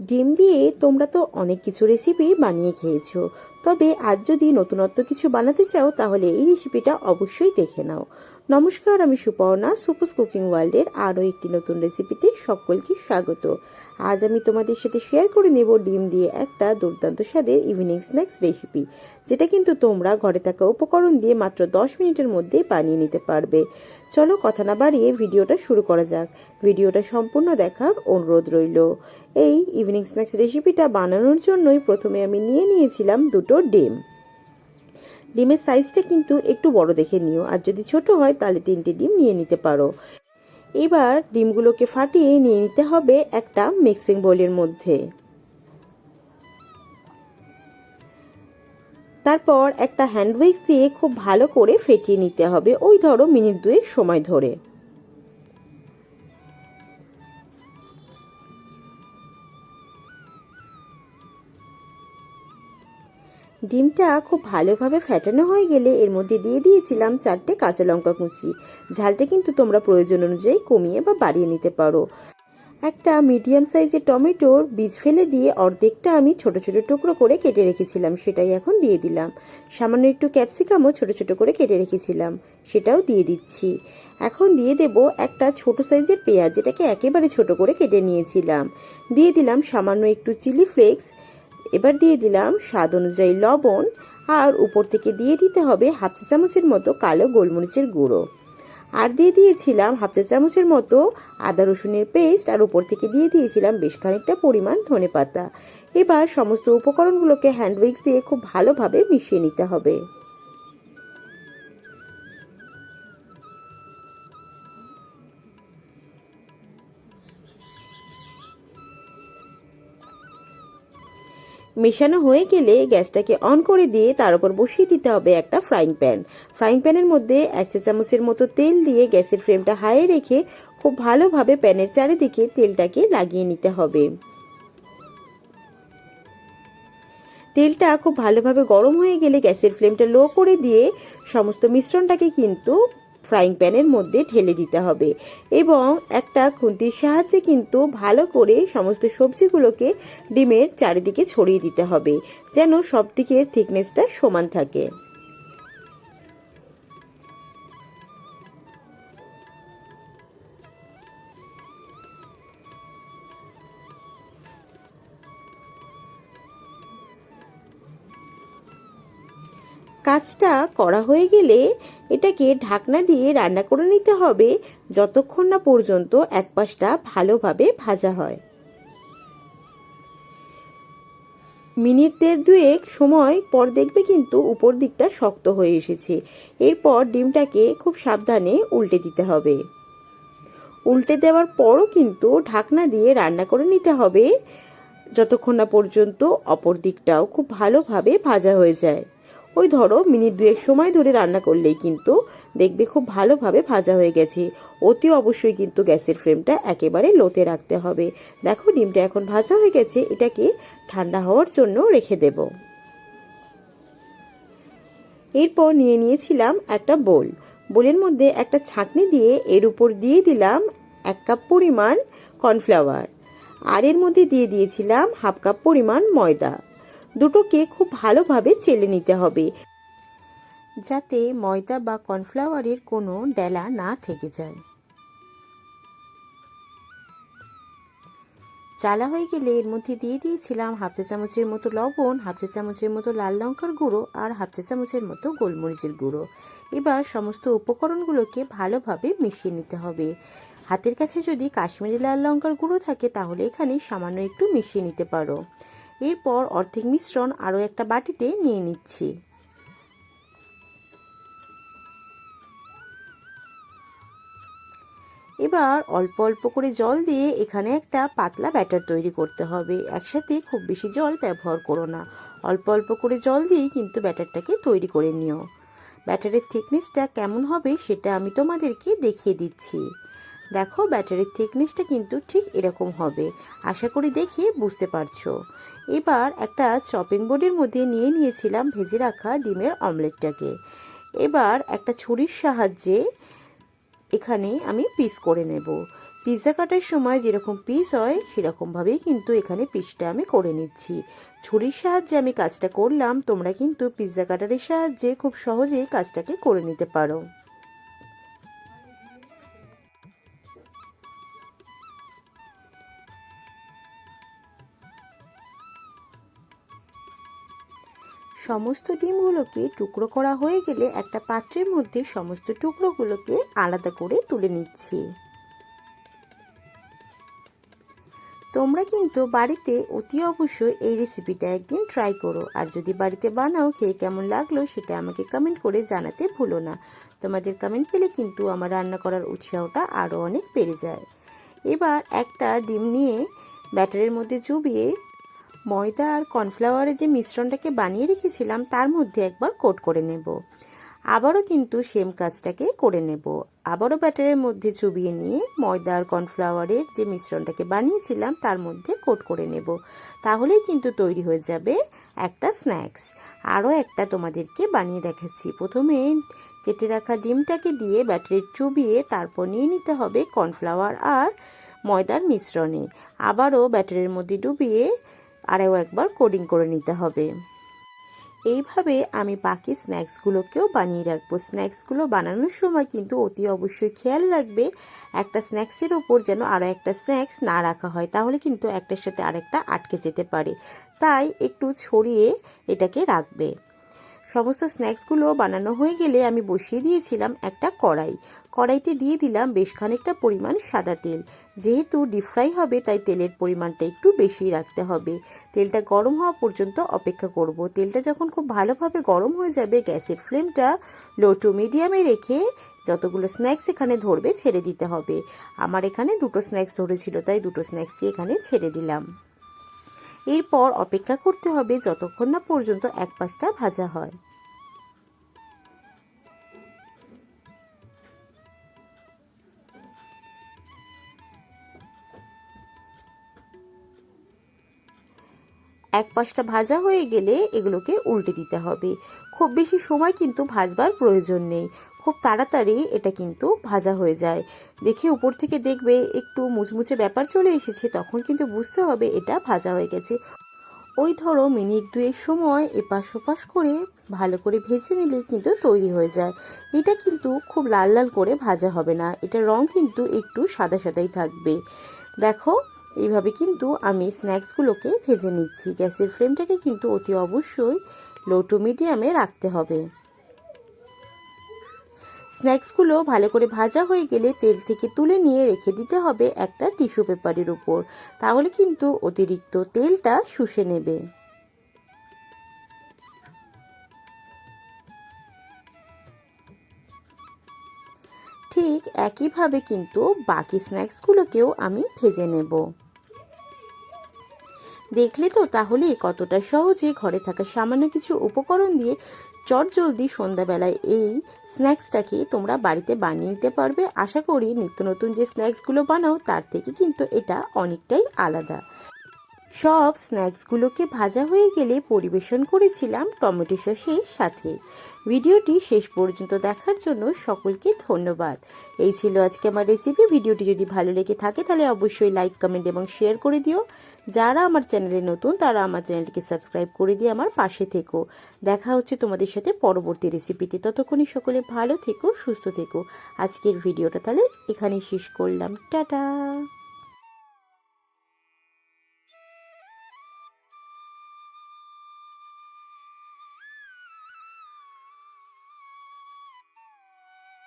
ডিম দিয়ে তোমরা তো অনেক কিছু রেসিপি বানিয়ে খেয়েছো। তবে আজ যদি নতুনত্ব কিছু বানাতে চাও, তাহলে এই রেসিপিটা অবশ্যই দেখে নাও। নমস্কার, আমি সুপর্ণা সুপুস কুকিং ওয়ার্ল্ডের আরও একটি নতুন রেসিপিতে সকলকে স্বাগত। আজ আমি তোমাদের সাথে শেয়ার করে নেব ডিম দিয়ে একটা দুর্দান্ত স্বাদের ইভিনিং স্ন্যাক্স রেসিপি যেটা কিন্তু তোমরা ঘরে থাকা উপকরণ দিয়ে মাত্র দশ মিনিটের মধ্যেই বানিয়ে নিতে পারবে। চলো কথা না বাড়িয়ে ভিডিওটা শুরু করা যাক। ভিডিওটা সম্পূর্ণ দেখার অনুরোধ রইল। এই ইভিনিং স্ন্যাক্স রেসিপিটা বানানোর জন্যই প্রথমে আমি নিয়ে নিয়েছিলাম দুটো ডিম। ডিমের সাইজটা কিন্তু একটু বড় দেখে নিও, আর যদি ছোট হয় তাহলে তিনটে ডিম নিয়ে নিতে পারো। এবার ডিমগুলোকে ফাটিয়ে নিয়ে নিতে হবে একটা মিক্সিং বোলের মধ্যে। তারপর একটা হ্যান্ড দিয়ে খুব ভালো করে ফেটিয়ে নিতে হবে। ওই ধরো মিনিট দুয়েক সময় ধরে। ডিমটা খুব ভালোভাবে ফ্যাটানো হয়ে গেলে এর মধ্যে দিয়ে দিয়েছিলাম চারটে কাঁচা লঙ্কা কুচি। ঝালটা কিন্তু তোমরা প্রয়োজন অনুযায়ী কমিয়ে বা বাড়িয়ে নিতে পারো। একটা মিডিয়াম সাইজের টমেটোর বীজ ফেলে দিয়ে অর্ধেকটা আমি ছোট ছোট টুকরো করে কেটে রেখেছিলাম, সেটাই এখন দিয়ে দিলাম। সামান্য একটু ক্যাপসিকামও ছোট ছোট করে কেটে রেখেছিলাম, সেটাও দিয়ে দিচ্ছি। এখন দিয়ে দেব একটা ছোট সাইজের পেঁয়াজ, যেটাকে একেবারে ছোট করে কেটে নিয়েছিলাম। দিয়ে দিলাম সামান্য একটু চিলি ফ্লেক্স এবার দিয়ে দিলাম স্বাদ অনুযায়ী লবণ আর উপর থেকে দিয়ে দিতে হবে হাফ চা চামচের মতো কালো গোলমরিচের গুঁড়ো। আর দিয়ে দিয়েছিলাম হাফ চা চামচের মতো আদা রসুনের পেস্ট আর উপর থেকে দিয়ে দিয়েছিলাম বেশ খানিকটা পরিমাণ ধনে পাতা এবার সমস্ত উপকরণগুলোকে হ্যান্ড উইক্স দিয়ে খুব ভালোভাবে মিশিয়ে নিতে হবে। মেশানো হয়ে গেলে গ্যাসটাকে অন করে দিয়ে তার উপর বসিয়ে দিতে হবে একটা ফ্রাইং প্যান। ফ্রাইং প্যানের মধ্যে এক চা চামচের মতো তেল দিয়ে গ্যাসের ফ্লেমটা হাইয়ে রেখে খুব ভালোভাবে প্যানের চারিদিকে তেলটাকে লাগিয়ে নিতে হবে। তেলটা খুব ভালোভাবে গরম হয়ে গেলে গ্যাসের ফ্লেমটা লো করে দিয়ে সমস্ত মিশ্রণটাকে কিন্তু ফ্রাইং প্যানের মধ্যে ঢেলে দিতে হবে এবং একটা খুন্তির সাহায্যে কিন্তু ভালো করে সমস্ত সবজিগুলোকে ডিমের চারিদিকে ছড়িয়ে দিতে হবে যেন সব দিকের থিকনেসটা সমান থাকে। কাজটা করা হয়ে গেলে এটাকে ঢাকনা দিয়ে রান্না করে নিতে হবে যতক্ষণ না পর্যন্ত এক পাশটা ভালোভাবে ভাজা হয়। মিনিট দেড় দুয়েক সময় পর দেখবে কিন্তু উপর দিকটা শক্ত হয়ে এসেছে। এরপর ডিমটাকে খুব সাবধানে উল্টে দিতে হবে। উল্টে দেওয়ার পরও কিন্তু ঢাকনা দিয়ে রান্না করে নিতে হবে, যতক্ষণ না পর্যন্ত অপর দিকটাও খুব ভালোভাবে ভাজা হয়ে যায়। ওই ধরো মিনিট দুয়েক সময় ধরে রান্না করলেই কিন্তু দেখবে খুব ভালোভাবে ভাজা হয়ে গেছে। অতি অবশ্যই কিন্তু গ্যাসের ফ্লেমটা একেবারে লোতে রাখতে হবে। দেখো ডিমটা এখন ভাজা হয়ে গেছে, এটাকে ঠান্ডা হওয়ার জন্য রেখে দেব। এরপর নিয়ে নিয়েছিলাম একটা বোল। বোলের মধ্যে একটা ছাঁকনি দিয়ে এর উপর দিয়ে দিলাম এক কাপ পরিমাণ কর্নফ্লাওয়ার। আর এর মধ্যে দিয়ে দিয়েছিলাম হাফ কাপ পরিমাণ ময়দা। দুটোকে খুব ভালোভাবে চেলে নিতে হবে। যাতে ময়দা বা কর্নফ্লাওয়ারের কোনো ডেলা না থেকে যায়। চালা হয়ে গেলে এর মধ্যে দিয়ে দিয়েছিলাম হাফ চা চামচের মতো লবণ, হাফ চা চামচের মতো লাল লঙ্কার গুঁড়ো আর হাফ চা চামচের মতো গোলমরিচের গুঁড়ো। এবার সমস্ত উপকরণগুলোকে ভালোভাবে মিশিয়ে নিতে হবে। হাতের কাছে যদি কাশ্মীরি লাল লঙ্কার গুঁড়ো থাকে তাহলে এখানে সামান্য একটু মিশিয়ে নিতে পারো। এরপর অর্ধেক মিশ্রণ আরও একটা বাটিতে নিয়ে নিচ্ছি। এবার অল্প অল্প করে জল দিয়ে এখানে একটা পাতলা ব্যাটার তৈরি করতে হবে। একসাথে খুব বেশি জল ব্যবহার করো না। অল্প অল্প করে জল দিয়েই কিন্তু ব্যাটারটাকে তৈরি করে নিও। ব্যাটারের থিকনেসটা কেমন হবে সেটা আমি তোমাদেরকে দেখিয়ে দিচ্ছি। দেখো ব্যাটারির থিকনেসটা কিন্তু ঠিক এরকম হবে। আশা করি দেখে বুঝতে পারছ। এবার একটা চপিং বোর্ডের মধ্যে নিয়ে নিয়েছিলাম ভেজে রাখা ডিমের অমলেটটাকে এবার একটা ছুরির সাহায্যে এখানে আমি পিস করে নেব। পিৎজা কাটার সময় যেরকম পিস হয়, সেরকমভাবেই কিন্তু এখানে পিসটা আমি করে নিচ্ছি। ছুরির সাহায্যে আমি কাজটা করলাম, তোমরা কিন্তু পিৎজা কাটারের সাহায্যে খুব সহজেই কাজটাকে করে নিতে পারো। সমস্ত ডিমগুলোকে টুকরো করা হয়ে গেলে একটা পাত্রের মধ্যে সমস্ত টুকরোগুলোকে আলাদা করে তুলে নিচ্ছি। তোমরা কিন্তু বাড়িতে অতি অবশ্যই এই রেসিপিটা একদিন ট্রাই করো। আর যদি বাড়িতে বানাও, খেয়ে কেমন লাগল সেটা আমাকে কমেন্ট করে জানাতে ভুলো না। তোমাদের কমেন্ট পেলে কিন্তু আমার রান্না করার উৎসাহটা আরও অনেক বেড়ে যায়। এবার একটা ডিম নিয়ে ব্যাটারের মধ্যে চুবিয়ে ময়দা আর কর্নফ্লাওয়ারের যে মিশ্রণটাকে বানিয়ে রেখেছিলাম, তার মধ্যে একবার কোট করে নেব। আবারও কিন্তু সেম কাজটাকে করে নেব। আবারও ব্যাটারের মধ্যে চুবিয়ে নিয়ে ময়দা আর কর্নফ্লাওয়ারের যে মিশ্রণটাকে বানিয়েছিলাম, তার মধ্যে কোট করে নেব। তাহলেই কিন্তু তৈরি হয়ে যাবে একটা স্ন্যাক্স। আরও একটা তোমাদেরকে বানিয়ে দেখাচ্ছি। প্রথমে কেটে রাখা ডিমটাকে দিয়ে ব্যাটারির চুবিয়ে তারপর নিয়ে নিতে হবে কর্নফ্লাওয়ার আর ময়দার মিশ্রণে। আবারও ব্যাটারির মধ্যে ডুবিয়ে আরও একবার কোডিং করে নিতে হবে। এইভাবে আমি বাকি স্ন্যাক্সগুলোকেও বানিয়ে রাখব। স্ন্যাক্সগুলো বানানোর সময় কিন্তু অতি অবশ্যই খেয়াল রাখবে, একটা স্ন্যাক্সের ওপর যেন আরও একটা স্ন্যাক্স না রাখা হয়, তাহলে কিন্তু একটার সাথে আরেকটা আটকে যেতে পারে। তাই একটু ছড়িয়ে এটাকে রাখবে। সমস্ত স্ন্যাক্সগুলো বানানো হয়ে গেলে আমি বসিয়ে দিয়েছিলাম একটা কড়াই। কড়াইতে দিয়ে দিলাম বেশ খানিকটা পরিমাণ সাদা তেল। যেহেতু ডিপ ফ্রাই হবে, তাই তেলের পরিমাণটা একটু বেশি রাখতে হবে। তেলটা গরম হওয়া পর্যন্ত অপেক্ষা করব। তেলটা যখন খুব ভালোভাবে গরম হয়ে যাবে, গ্যাসের ফ্লেমটা লো টু মিডিয়ামে রেখে যতগুলো স্ন্যাক্স এখানে ধরবে, ছেড়ে দিতে হবে। আমার এখানে দুটো স্ন্যাক্স ধরেছিল, তাই দুটো স্ন্যাক্সই এখানে ছেড়ে দিলাম। এরপর অপেক্ষা করতে হবে যতক্ষণ না পর্যন্ত এক পাশটা ভাজা হয়। এক পাশটা ভাজা হয়ে গেলে এগুলোকে উল্টে দিতে হবে। খুব বেশি সময় কিন্তু ভাজবার প্রয়োজন নেই। খুব তাড়াতাড়ি এটা কিন্তু ভাজা হয়ে যায়। দেখে উপর থেকে দেখবে একটু মুচমুচে ব্যাপার চলে এসেছে, তখন কিন্তু বুঝতে হবে এটা ভাজা হয়ে গেছে। ওই ধরো মিনিট দুয়েক সময় এপাশ ওপাশ করে ভালো করে ভেজে নিলে কিন্তু তৈরি হয়ে যায়। এটা কিন্তু খুব লাল লাল করে ভাজা হবে না এটা রং কিন্তু একটু সাদা সাদাই থাকবে। দেখো, এইভাবে কিন্তু আমি স্ন্যাক্সগুলোকে ভেজে নিচ্ছি। গ্যাসের ফ্লেমটাকে কিন্তু অতি অবশ্যই লো টু মিডিয়ামে রাখতে হবে। স্ন্যাক্সগুলো ভালো করে ভাজা হয়ে গেলে তেল থেকে তুলে নিয়ে রেখে দিতে হবে একটা টিস্যু পেপারের উপর। তাহলে কিন্তু অতিরিক্ত তেলটা শুষে নেবে। ঠিক একইভাবে কিন্তু বাকি স্ন্যাক্সগুলোকেও আমি ভেজে নেব। দেখলে তো তাহলে কতটা সহজে ঘরে থাকা সামান্য কিছু উপকরণ দিয়ে চট জলদি সন্ধ্যাবেলায় এই স্ন্যাক্সটাকে তোমরা বাড়িতে বানিয়ে নিতে পারবে। আশা করি নিত্য নতুন যে স্ন্যাক্সগুলো বানাও, তার থেকে কিন্তু এটা অনেকটাই আলাদা। সব স্ন্যাক্সগুলোকে ভাজা হয়ে গেলে পরিবেশন করেছিলাম টমেটো সসের সাথে। ভিডিওটি শেষ পর্যন্ত দেখার জন্য সকলকে ধন্যবাদ। এই ছিল আজকে আমার রেসিপি ভিডিওটি যদি ভালো লেগে থাকে তাহলে অবশ্যই লাইক কমেন্ট এবং শেয়ার করে দিও। যারা আমার চ্যানেলে নতুন, তারা আমার চ্যানেলটিকে সাবস্ক্রাইব করে দিয়ে আমার পাশে থেকো। দেখা হচ্ছে তোমাদের সাথে পরবর্তী রেসিপিতে ততক্ষণই সকলে ভালো থেকো, সুস্থ থেকো। আজকের ভিডিওটা তাহলে এখানেই শেষ করলাম। টাটা!